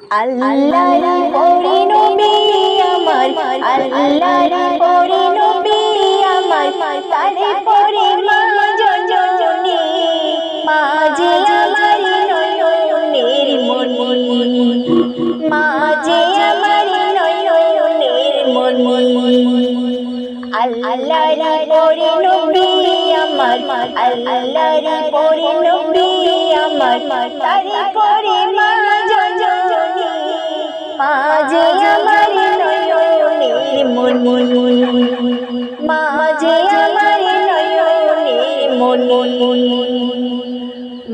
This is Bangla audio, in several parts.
আল্লাহর পরি নবী আমার, আল্লাহর পরি নবী আমার তারে পরে মা জননী মা আমার নয়নের মনি মা আমার নয়নের মনি আল্লাহর পরি নবী আমার, আল্লাহর পরি নবী আমার তারে পরে মা মনি।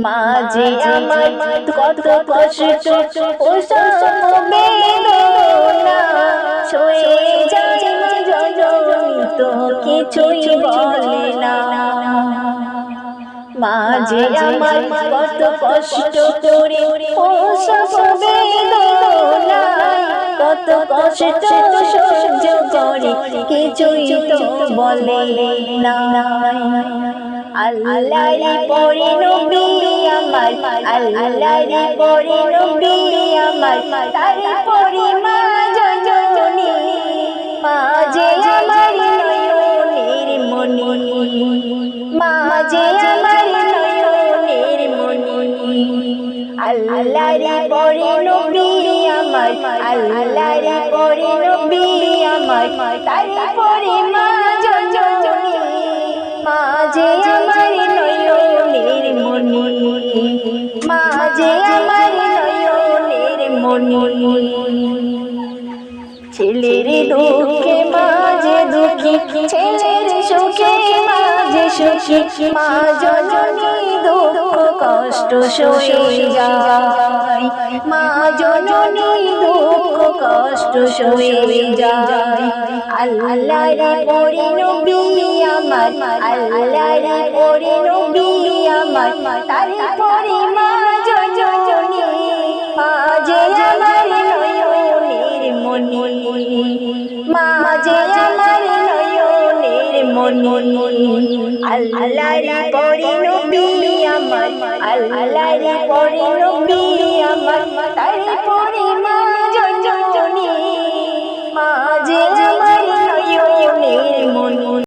মা যে আমার কত কষ্ট ও বেদনা জননী তো কিছুই বলে না। মাঝে আমার কত কষ্ট করে ও বেদনা কত কষ্ট, সহ্য করে কিছুই তো বলে না। আল্লাহর পরে নবী আমার, আল্লাহর পরে নবী আমার, তার পরে মা জননী। মা যে আমার নয়নের মনি মা যে আমার নয়নের মনি আল্লাহর পরে নবী আমার, আল্লাহর পরে নবী আমার, তার পরে মা জননী। মা মা যে আমার নয়নের মনি ছেলের দুঃখে মাঝে দুঃখী ছেলের সুখে মাঝে সুখী মা জননী দুঃখ কষ্ট সয়ে যায়। মা জননী দুঃখ কষ্ট সয়ে যায়। আল্লাহর পরে নবী আমার, আল্লাহর পরে নবী আমার। তারপরে মা জননী, মা যে আমার নয়নের মনি মা আমার আল্লাহর পরে নবী আমার। আল্লাহর পরে নবী আমার। তারপরে